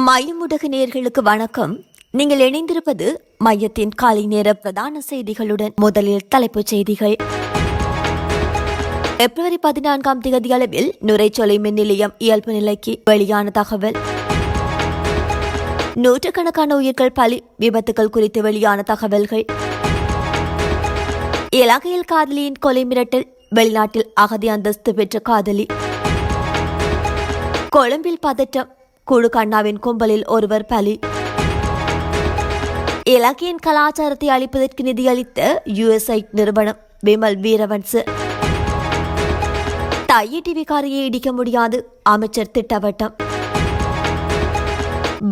மயமுடக நேர்களுக்கு வணக்கம். நீங்கள் இணைந்திருப்பது மையத்தின் காலை நேர பிரதான செய்திகளுடன் முதலில் தலைப்புச் செய்திகள். பிப்ரவரி பதினான்காம் தேதி அளவில் நுரைச்சொலை மின் நிலையம் இயல்பு நிலைக்கு வெளியான தகவல். நூற்றுக்கணக்கான உயிர்கள் பலி விபத்துகள் குறித்து வெளியான தகவல்கள். இலங்கையில் காதலியின் கொலை மிரட்டல் வெளிநாட்டில் அகதி அந்தஸ்து பெற்ற காதலி. கொழும்பில் பதற்றம் குழு கண்ணாவின் கும்பலில் ஒருவர் பலி. இலங்கையின் கலாச்சாரத்தை அளிப்பதற்கு நிதியளித்த யுஎஸ்ஐ நிறுவனம் விமல் வீரவன்சு. தையிட்டி விகாரியை இடிக்க முடியாது அமைச்சர் திட்டவட்டம்.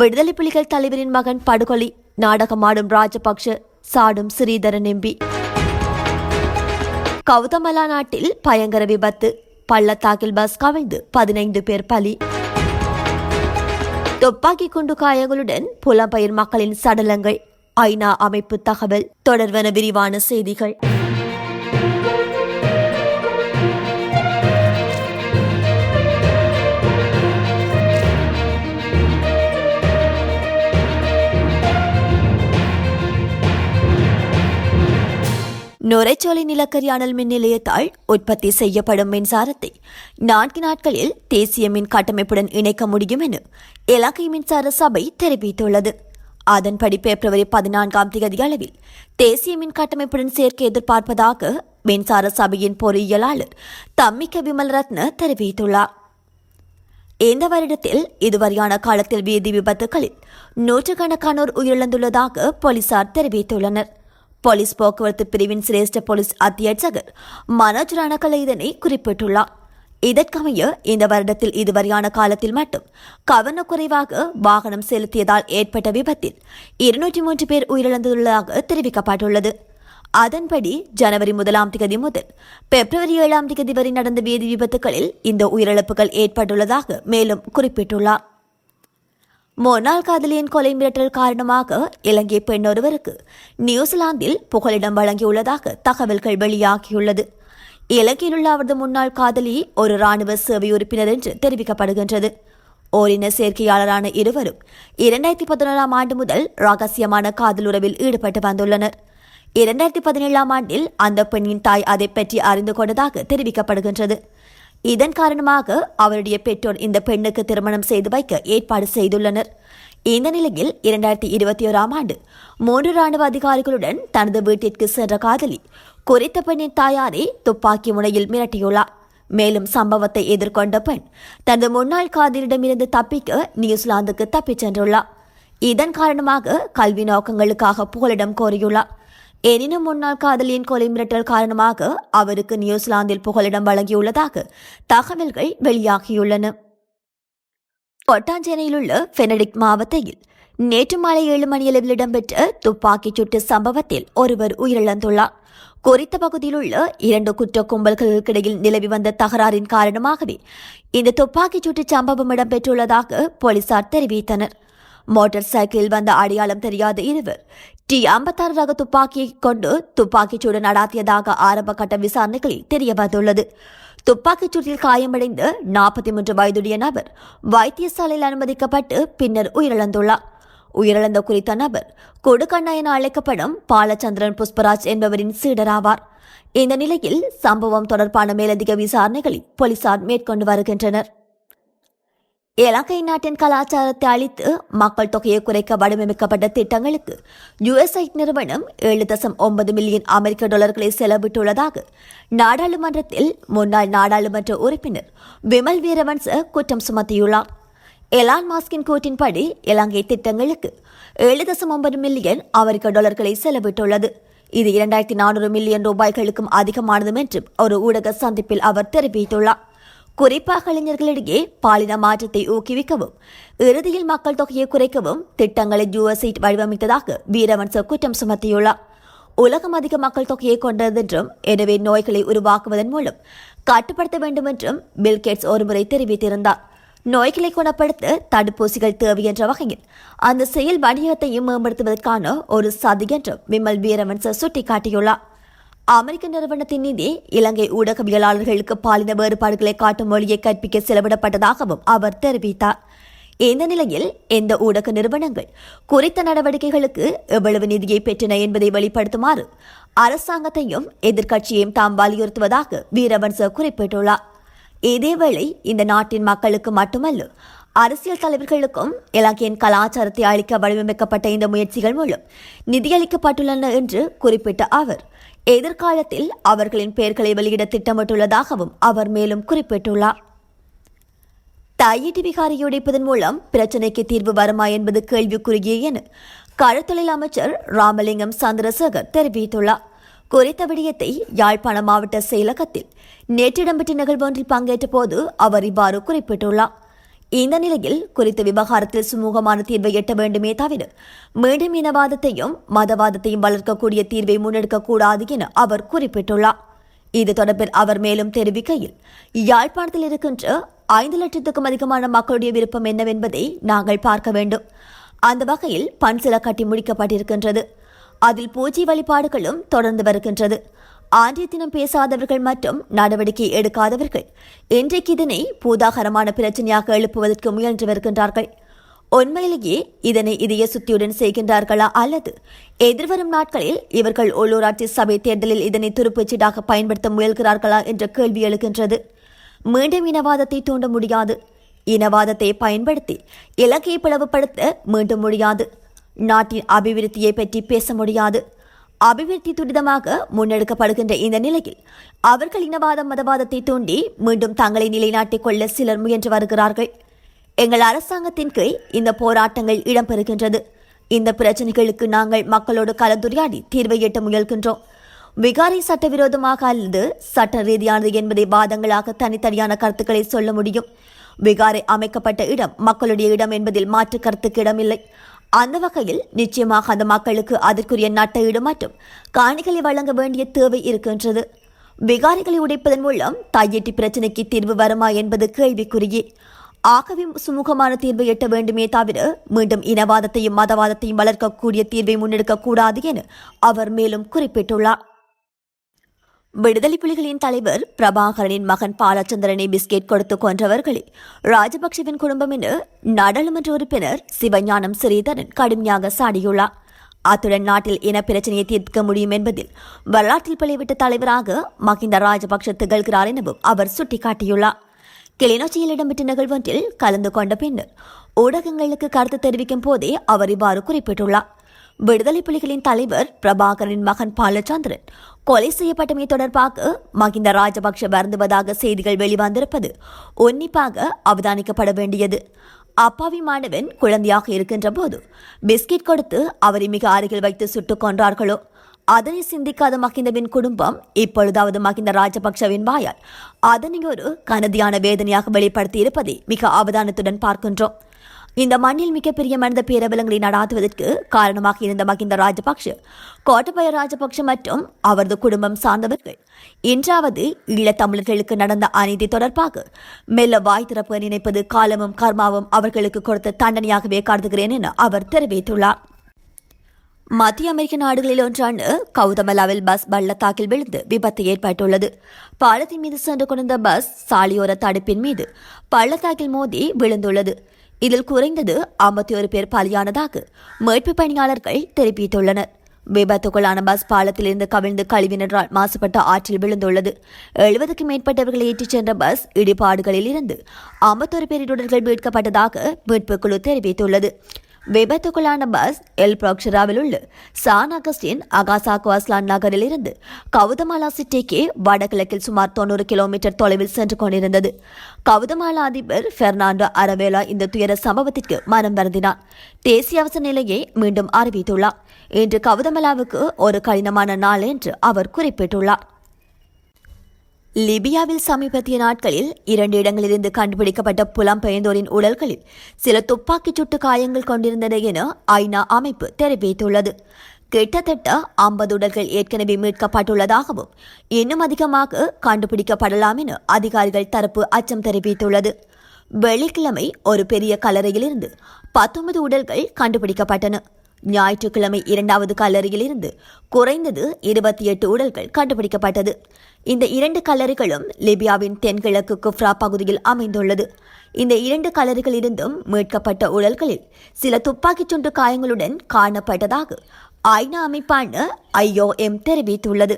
விடுதலை புலிகள் தலைவரின் மகன் படுகொலை நாடகமாடும் ராஜபக்ஷ சாடும் ஸ்ரீதரன் எம்பி. கௌதமலா நாட்டில் பயங்கர விபத்து பள்ளத்தாக்கில் பஸ் கவிழ்ந்து பதினைந்து பேர் பலி. துப்பாக்கி குண்டு காயங்களுடன் புலம்பெயர் மக்களின் சடலங்கள். ஐநா அமைப்பு தகவல் தொடர்வன விரிவான செய்திகள். நுரைச்சோலை நிலக்கரி அனல் மின் நிலையத்தால் உற்பத்தி செய்யப்படும் மின்சாரத்தை நான்கு நாட்களில் தேசிய மின் கட்டமைப்புடன் இணைக்க முடியும் என இலங்கை மின்சார சபை தெரிவித்துள்ளது. அதன்படி பிப்ரவரி பதினான்காம் தேதி அளவில் தேசிய மின் கட்டமைப்புடன் சேர்க்க எதிர்பார்ப்பதாக மின்சார சபையின் பொறியியலாளர் தம்மிக்க விமல் ரத்ன தெரிவித்துள்ளார். இந்த வருடத்தில் இதுவரையான காலத்தில் வீதி விபத்துகளில் நூற்றுக்கணக்கானோர் உயிரிழந்துள்ளதாக போலீசார் தெரிவித்துள்ளனர். போலீஸ் போக்குவரத்து பிரிவின் சிரேஷ்ட போலீஸ் அத்தியட்சகர் மனோஜ் ரணகலை இதனை குறிப்பிட்டுள்ளார். இதற்கமைய இந்த வருடத்தில் இதுவரையான காலத்தில் மட்டும் கவனக்குறைவாக வாகனம் செலுத்தியதால் ஏற்பட்ட விபத்தில் இருநூற்றி மூன்று பேர் உயிரிழந்துள்ளதாக தெரிவிக்கப்பட்டுள்ளது. அதன்படி ஜனவரி முதலாம் திகதி முதல் பிப்ரவரி ஏழாம் திகதி வரை நடந்த வீதி விபத்துகளில் இந்த உயிரிழப்புகள் ஏற்பட்டுள்ளதாக மேலும் குறிப்பிட்டுள்ளார். முன்னாள் காதலியின் கொலை மிரட்டல் காரணமாக இலங்கை பெண் ஒருவருக்கு நியூசிலாந்தில் புகலிடம் வழங்கியுள்ளதாக தகவல்கள் வெளியாகியுள்ளது. இலங்கையில் உள்ள அவரது முன்னாள் காதலி ஒரு ராணுவ சேவை உறுப்பினர் என்று தெரிவிக்கப்படுகின்றது. ஓரின சேர்க்கையாளரான இருவரும் இரண்டாயிரத்தி பதினேழாம் ஆண்டு முதல் ரகசியமான காதல் உறவில் ஈடுபட்டு வந்துள்ளனர். இரண்டாயிரத்தி பதினேழாம் ஆண்டில் அந்த பெண்ணின் தாய் அதை பற்றி அறிந்து கொண்டதாக தெரிவிக்கப்படுகின்றது. இதன் காரணமாக அவருடைய பெற்றோர் இந்த பெண்ணுக்கு திருமணம் செய்து வைக்க ஏற்பாடு செய்துள்ளனர். இந்த நிலையில் இரண்டாயிரத்தி இருபத்தி ஓராம் ஆண்டு மூன்று ராணுவ அதிகாரிகளுடன் தனது வீட்டிற்கு சென்ற காதலி குறித்த பெண்ணின் தாயாரை துப்பாக்கி முனையில் மிரட்டியுள்ளார். மேலும் சம்பவத்தை எதிர்கொண்ட பெண் தனது முன்னாள் காதலிடமிருந்து தப்பிக்க நியூசிலாந்துக்கு தப்பிச் சென்றுள்ளார். இதன் காரணமாக கல்வி நோக்கங்களுக்காக புகலிடம் கோரியுள்ளார். எனினும் முன்னாள் காதலியின் கொலை மிரட்டல் காரணமாக அவருக்கு நியூசிலாந்தில் புகலிடம் வழங்கியுள்ளதாக தகவல்கள் வெளியாகியுள்ளன. ஒட்டாஞ்சேனையில் உள்ள பெனடிக் மாவட்டத்தில் நேற்று மாலை ஏழு மணியளவில் இடம்பெற்ற துப்பாக்கிச் சூட்டு சம்பவத்தில் ஒருவர் உயிரிழந்துள்ளார். குறித்த பகுதியில் உள்ள இரண்டு குற்ற கும்பல்களுக்கிடையில் நிலவி வந்த தகராறின் காரணமாகவே இந்த துப்பாக்கிச் சூட்டு சம்பவம் இடம்பெற்றுள்ளதாக போலீசார் தெரிவித்தனர். மோட்டார் சைக்கிளில் வந்த அடையாளம் தெரியாத இருவர் டி ஐம்பத்தாறு ரக துப்பாக்கியை கொண்டு துப்பாக்கிச் சூடு நடாத்தியதாக ஆரம்ப கட்ட விசாரணைகளில் தெரியவந்துள்ளது. துப்பாக்கிச்சூட்டில் துப்பாக்கிச் சூட்டில் நாற்பத்தி மூன்று வயதுடைய நபர் வைத்தியசாலையில் அனுமதிக்கப்பட்டு பின்னர் உயிரிழந்துள்ளார். உயிரிழந்த குறித்த நபர் கொடுக்கண்ணா என அழைக்கப்படும் பாலச்சந்திரன் புஷ்பராஜ் என்பவரின் சீடராவார். இந்த நிலையில் சம்பவம் தொடர்பான மேலதிக விசாரணைகளை போலீசார் மேற்கொண்டு வருகின்றனர். இலங்கை நாட்டின் கலாச்சாரத்தை அழித்து மக்கள் தொகையை குறைக்க வடிவமைக்கப்பட்ட திட்டங்களுக்கு யுஎஸ்ஐ நிறுவனம் ஏழு தசம் ஒன்பது மில்லியன் அமெரிக்க டாலர்களை செலவிட்டுள்ளதாக நாடாளுமன்றத்தில் முன்னாள் நாடாளுமன்ற உறுப்பினர் விமல் வீரவன்ச குற்றம் சுமத்தியுள்ளார். எலான் மாஸ்கின் கூட்டின்படி இலங்கை திட்டங்களுக்கு ஏழு தசம் ஒன்பது மில்லியன் அமெரிக்க டாலர்களை செலவிட்டுள்ளது. இது இரண்டாயிரத்தி நானூறு மில்லியன் ரூபாய்களுக்கும் அதிகமானது என்றும் ஒரு ஊடக சந்திப்பில் அவர் தெரிவித்துள்ளார். குறிப்பாக இளைஞர்களிடையே பாலின மாற்றத்தை ஊக்குவிக்கவும் இறுதியில் மக்கள் தொகையை குறைக்கவும் திட்டங்களை யூஎஸ்ஐட் வடிவமைத்ததாக வீரவன்ச குற்றம் சுமத்தியுள்ளார். உலகம் அதிக மக்கள் தொகையை கொண்டதென்றும் எனவே நோய்களை உருவாக்குவதன் மூலம் கட்டுப்படுத்த வேண்டும் என்றும் பில்கேட்ஸ் ஒருமுறை தெரிவித்திருந்தார். நோய்களை குணப்படுத்த தடுப்பூசிகள் தேவை என்ற வகையில் அந்த செயல் வணிகத்தையும் மேம்படுத்துவதற்கான ஒரு சதி என்றும் விமல் வீரவன்ச சுட்டிக்காட்டியுள்ளார். அமெரிக்க நிறுவனத்தின் நிதி இலங்கை ஊடகவியலாளர்களுக்கு பாலின வேறுபாடுகளை காட்டும் மொழியை கற்பிக்க செலவிடப்பட்டதாகவும் அவர் தெரிவித்தார். இந்த நிலையில் எந்த ஊடக நிறுவனங்கள் குறித்த நடவடிக்கைகளுக்கு எவ்வளவு நிதியை பெற்றன என்பதை வெளிப்படுத்துமாறு அரசாங்கத்தையும் எதிர்க்கட்சியையும் தாம் வலியுறுத்துவதாக வீரவன்ச குறிப்பிட்டுள்ளார். இதேவேளை இந்த நாட்டின் மக்களுக்கு மட்டுமல்ல அரசியல் தலைவர்களுக்கும் இலங்கையின் கலாச்சாரத்தை அளிக்க வடிவமைக்கப்பட்ட இந்த முயற்சிகள் மூலம் நிதியளிக்கப்பட்டுள்ளன என்று குறிப்பிட்ட அவர் எதிர்காலத்தில் அவர்களின் பெயர்களை வெளியிட திட்டமிட்டுள்ளதாகவும் அவர் மேலும் குறிப்பிட்டுள்ளார். தையீட்டு விகாரை உடைப்பதன் மூலம் பிரச்சினைக்கு தீர்வு வருமா என்பது கேள்விக்குரிய என கடற்தொழில் அமைச்சர் ராமலிங்கம் சந்திரசேகர் தெரிவித்துள்ளார். குறித்த விடயத்தை யாழ்ப்பாண மாவட்ட செயலகத்தில் நேற்று இடம்பெற்ற நிகழ்வொன்றில் பங்கேற்ற போது அவர் இவ்வாறு குறிப்பிட்டுள்ளார். இந்த நிலையில் குறித்த விவகாரத்தில் சுமூகமான தீர்வை எட்ட வேண்டுமே தவிர மீண்டும் இனவாதத்தையும் மதவாதத்தையும் வளர்க்கக்கூடிய தீர்வை முன்னெடுக்கக்கூடாது என அவர் குறிப்பிட்டுள்ளார். இது தொடர்பில் அவர் மேலும் தெரிவிக்கையில் யாழ்ப்பாணத்தில் இருக்கின்ற ஐந்து லட்சத்துக்கும் அதிகமான மக்களுடைய விருப்பம் என்னவென்பதை நாங்கள் பார்க்க வேண்டும். அந்த வகையில் பன்சில கட்டி முடிக்கப்பட்டிருக்கின்றது. அதில் பூஜை வழிபாடுகளும் தொடர்ந்து வருகின்றது. ஆண்டிய தினம் பேசாதவர்கள் மற்றும் நடவடிக்கை எடுக்காதவர்கள். இன்றைக்கு இதனை பூதாகரமான பிரச்சனையாக எழுப்புவதற்கு முயன்று வருகின்றார்கள். உண்மையிலேயே இதனை இதய சுத்தியுடன் செய்கின்றார்களா அல்லது எதிர்வரும் நாட்களில் இவர்கள் உள்ளூராட்சி சபை தேர்தலில் இதனை துருப்புச்சீட்டாக பயன்படுத்த முயல்கிறார்களா என்ற கேள்வி எழுகின்றது. மீண்டும் இனவாதத்தை தூண்ட முடியாது. இனவாதத்தை பயன்படுத்தி இலக்கையை பிளவுபடுத்த மீண்டும் முடியாது. நாட்டின் அபிவிருத்தியை பற்றி பேச முடியாது. அபிவிருத்தி துரிதமாக முன்னெடுக்கப்படுகின்ற இந்த நிலையில் அவர்கள் இனவாதம் மதவாதத்தை தூண்டி மீண்டும் தங்களை நிலைநாட்டிக் கொள்ள சிலர் முயன்று வருகிறார்கள். எங்கள் அரசாங்கத்தின் கீழ் இந்த போராட்டங்கள் இடம்பெறுகின்றது. இந்த பிரச்சனைகளுக்கு நாங்கள் மக்களோடு கலந்துரையாடி தீர்வை எட்ட முயல்கின்றோம். விகாரை சட்டவிரோதமாக அல்லது சட்ட ரீதியானது என்பதை வாதங்களாக தனித்தனியான கருத்துக்களை சொல்ல முடியும். விகாரை அமைக்கப்பட்ட இடம் மக்களுடைய இடம் என்பதில் மாற்று கருத்துக்கு இடமில்லை. அந்த வகையில் நிச்சயமாக அந்த மக்களுக்கு அதற்குரிய நட்ட ஈடு மற்றும் காணிகளை வழங்க வேண்டிய தேவை இருக்கின்றது. விகாரிகளை உடைப்பதன் மூலம் தையெட்டி பிரச்சனைக்கு தீர்வு வருமா என்பது கேள்விக்குறியே. ஆகவே சுமூகமான தீர்வை எட்ட வேண்டுமே தவிர மீண்டும் இனவாதத்தையும் மதவாதத்தையும் வளர்க்கக்கூடிய தீர்வை முன்னெடுக்கக்கூடாது என அவர் மேலும் குறிப்பிட்டுள்ளார். விடுதலை புலிகளின் தலைவர் பிரபாகரனின் மகன் பாலச்சந்திரனை பிஸ்கெட் கொடுத்து கொன்றவர்களே ராஜபக்சவின் குடும்பம் என நாடாளுமன்ற உறுப்பினர் சிவஞானம் ஸ்ரீதரன் கடுமையாக சாடியுள்ளார். அத்துடன் நாட்டில் இன பிரச்சனையை தீர்க்க முடியும் என்பதில் வரலாற்றில் பிழைவிட்ட தலைவராக மகிந்த ராஜபக்ஷ திகழ்கிறார் எனவும் அவர் சுட்டிக்காட்டியுள்ளார். கிளிநொச்சியில் இடம்பெற்ற நிகழ்வொன்றில் கலந்து கொண்ட பின்னர் ஊடகங்களுக்கு கருத்து தெரிவிக்கும் போதே அவர் இவ்வாறு குறிப்பிட்டுள்ளார். விடுதலை புலிகளின் தலைவர் பிரபாகரின் மகன் பாலச்சந்திரன் கொலை செய்யப்பட்டமை தொடர்பாக மகிந்த ராஜபக்ஷ வருந்துவதாக செய்திகள் வெளிவந்திருப்பது உன்னிப்பாக அவதானிக்கப்பட வேண்டியது. அப்பாவி மாணவன் குழந்தையாக இருக்கின்ற போது பிஸ்கட் கொடுத்து அவரை மிக அருகில் வைத்து சுட்டுக் கொன்றார்களோ? அதனை சிந்திக்காத மகிந்தவின் குடும்பம் இப்பொழுதாவது மகிந்த ராஜபக்சவின் வாயால் அதனை ஒரு கனதியான வேதனையாக வெளிப்படுத்தி இருப்பதை மிக அவதானத்துடன் பார்க்கின்றோம். இந்த மண்ணில் மிகப்பெரிய மனித பேரவலங்களை நடாத்துவதற்கு காரணமாக இருந்த மகிந்த ராஜபக்ஷ கோட்டபய ராஜபக்ஷ மற்றும் அவரது குடும்பம் சார்ந்தவர்கள். இன்றாவது ஈழத்தமிழர்களுக்கு நடந்த அநீதி தொடர்பாக மெல்ல வாய் திறப்பு நினைப்பது காலமும் கர்மாவும் அவர்களுக்கு கொடுத்த தண்டனையாகவே கருதுகிறேன் என அவர் தெரிவித்துள்ளார். மத்திய அமெரிக்க நாடுகளில் ஒன்றான கௌதமலாவில் பஸ் பள்ளத்தாக்கில் விழுந்து விபத்து ஏற்பட்டுள்ளது. பாலத்தின் மீது சென்று கொண்டிருந்த பஸ் சாலையோர தடுப்பின் மீது பள்ளத்தாக்கில் மோதி விழுந்துள்ளது. இதில் குறைந்தது ஐம்பத்தி ஒரு பேர் பலியானதாக மீட்பு பணியாளர்கள் தெரிவித்துள்ளனர். விபத்துக்குள்ளான பஸ் பாலத்திலிருந்து கவிழ்ந்து கழிவினரால் மாசுபட்ட ஆற்றில் விழுந்துள்ளது. எழுபதுக்கும் மேற்பட்டவர்களை ஏற்றிச் சென்ற பஸ் இடிபாடுகளில் இருந்து ஐம்பத்தொரு பேரின் உடல்கள் மீட்கப்பட்டதாக மீட்புக் குழு தெரிவித்துள்ளது. விபத்துக்குள்ளான பஸ் எல் பிராக்ஷராவில் உள்ள சான் அகஸ்டின் அகாசா குவாஸ்லான் நகரில் இருந்து கவுதமாலா சிட்டிக்கு வடகிழக்கில் சுமார் தொண்ணூறு கிலோமீட்டர் தொலைவில் சென்று கொண்டிருந்தது. கவுதமாலா அதிபர் பெர்னாண்டோ அரவேலா இந்த துயர சம்பவத்திற்கு மனம் வருந்தினார். தேசிய அவசர நிலையை மீண்டும் அறிவித்துள்ளார். இன்று கவுதமலாவுக்கு ஒரு கடினமான நாள் என்று அவர் குறிப்பிட்டுள்ளார். லிபியாவில் சமீபத்திய நாட்களில் இரண்டு இடங்களிலிருந்து கண்டுபிடிக்கப்பட்ட புலம்பெயர்ந்தோரின் உடல்களில் சில துப்பாக்கிச் சுட்டு காயங்கள் கொண்டிருந்தன என ஐநா அமைப்பு தெரிவித்துள்ளது. கிட்டத்தட்ட ஐம்பது உடல்கள் ஏற்கனவே மீட்கப்பட்டுள்ளதாகவும் இன்னும் அதிகமாக கண்டுபிடிக்கப்படலாம் என அதிகாரிகள் தரப்பு அச்சம் தெரிவித்துள்ளது. வெள்ளிக்கிழமை ஒரு பெரிய கல்லறையிலிருந்து பத்தொன்பது உடல்கள் கண்டுபிடிக்கப்பட்டன. ஞாயிற்றுக்கிழமை இரண்டாவது கல்லறையிலிருந்து குறைந்தது இருபத்தி எட்டு உடல்கள் கண்டுபிடிக்கப்பட்டது. இந்த இரண்டு கல்லறைகளும் லிபியாவின் தென்கிழக்கு குஃப்ரா பகுதியில் அமைந்துள்ளது. இந்த இரண்டு கல்லறைகளிலிருந்தும் மீட்கப்பட்ட உடல்களில் சில துப்பாக்கிச் சுண்டு காயங்களுடன் காணப்பட்டதாக ஐநா அமைப்பான ஐஓஎம் தெரிவித்துள்ளது.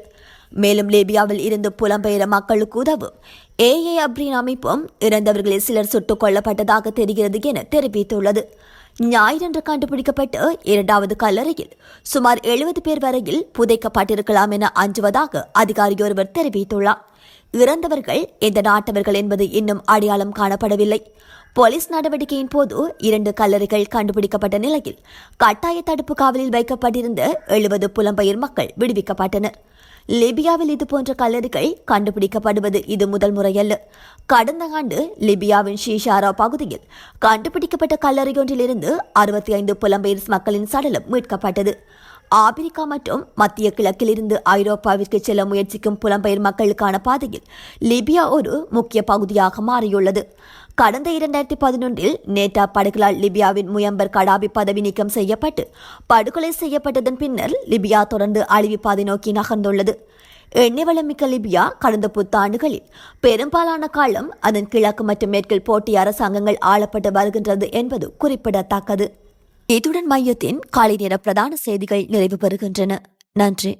மேலும் லிபியாவில் இருந்து புலம்பெயர மக்களுக்கு உதவும் ஏஏ அப்ரின் அமைப்பும் இறந்தவர்களில் சிலர் சுட்டுக் கொல்லப்பட்டதாக தெரிகிறது என தெரிவித்துள்ளது. ஞாயிறன்று கண்டுபிடிக்கப்பட்ட இரண்டாவது கல்லறையில் சுமார் எழுபது பேர் வரையில் புதைக்கப்பட்டிருக்கலாம் என அஞ்சுவதாக அதிகாரி ஒருவர் தெரிவித்துள்ளார். இறந்தவர்கள் எந்த நாட்டவர்கள் என்பது இன்னும் அடையாளம் காணப்படவில்லை. போலீஸ் நடவடிக்கையின் போது இரண்டு கல்லறைகள் கண்டுபிடிக்கப்பட்ட நிலையில் கட்டாய தடுப்பு காவலில் வைக்கப்பட்டிருந்த எழுபது புலம்பெயர் மக்கள் விடுவிக்கப்பட்டனர். லிபியாவில் இதுபோன்ற கல்லறைகள் கண்டுபிடிக்கப்படுவது இது முதல் முறையல்ல. கடந்த ஆண்டு லிபியாவின் ஷீஷாரா பகுதியில் கண்டுபிடிக்கப்பட்ட கல்லறையொன்றிலிருந்து அறுபத்தி ஐந்து புலம்பெயர் மக்களின் சடலம் மீட்கப்பட்டது. ஆப்பிரிக்கா மற்றும் மத்திய கிழக்கிலிருந்து ஐரோப்பாவிற்கு செல்ல முயற்சிக்கும் புலம்பெயர் மக்களுக்கான பாதையில் லிபியா ஒரு முக்கிய பகுதியாக மாறியுள்ளது. கடந்த இரண்டாயிரத்தி பதினொன்றில் நேட்டா படைகளால் லிபியாவின் முயம்பர் கடாபி பதவி நீக்கம் செய்யப்பட்டு படுகொலை செய்யப்பட்டதன் பின்னர் லிபியா தொடர்ந்து அழிவு பாதை நோக்கி நகர்ந்துள்ளது. எண்ணெய் வளமிக்க லிபியா கடந்த புத்தாண்டுகளில் பெரும்பாலான காலம் அதன் கிழக்கு மற்றும் மேற்கில் போட்டி அரசாங்கங்கள் ஆளப்பட்டு வருகின்றது என்பது குறிப்பிடத்தக்கது. இத்துடன் மையத்தின் காலை நேர பிரதான செய்திகள் நிறைவு பெறுகின்றன. நன்றி.